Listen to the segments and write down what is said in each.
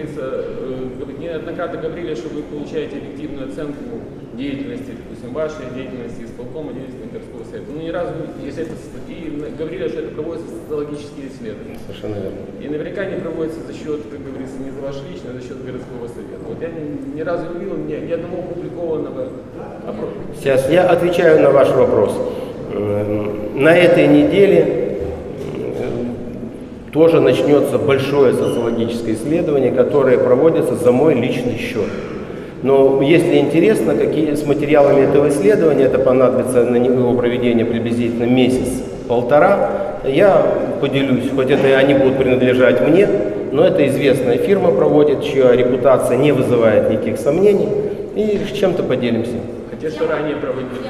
говорится, э, неоднократно говорили, что вы получаете объективную оценку деятельности, допустим, вашей деятельности, исполкома деятельности городского совета. Ну, ни разу, если это, и говорили, что это проводятся социологические исследования. Совершенно верно. И наверняка не проводится за счет, как говорится, не за ваш личный, а за счет городского совета. Вот я ни, ни разу не видел ни, ни одного опубликованного опроса. Сейчас я отвечаю на ваш вопрос. Эм, На этой неделе тоже начнется большое социологическое исследование, которое проводится за мой личный счет. Но если интересно, какие с материалами этого исследования, это понадобится на его проведение приблизительно месяц-полтора, я поделюсь, хоть это они будут принадлежать мне, но это известная фирма проводит, чья репутация не вызывает никаких сомнений, и с чем-то поделимся. Хотя что ранее проводилось.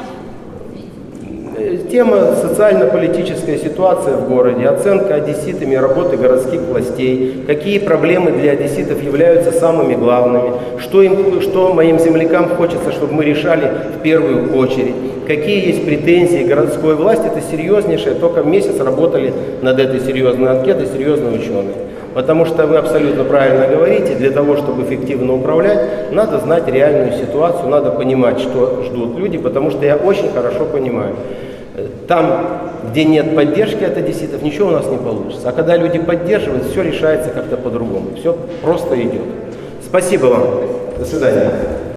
Э, Тема социально-политическая ситуация в городе, оценка одесситами работы городских властей, какие проблемы для одесситов являются самыми главными, что, им, что моим землякам хочется, чтобы мы решали в первую очередь, какие есть претензии городской власти, это серьезнейшее, только месяц работали над этой серьезной анкетой серьезные ученые. Потому что вы абсолютно правильно говорите, для того, чтобы эффективно управлять, надо знать реальную ситуацию, надо понимать, что ждут люди, потому что я очень хорошо понимаю. Там, где нет поддержки от одесситов, ничего у нас не получится. А когда люди поддерживают, все решается как-то по-другому. Все просто идет. Спасибо вам. До свидания.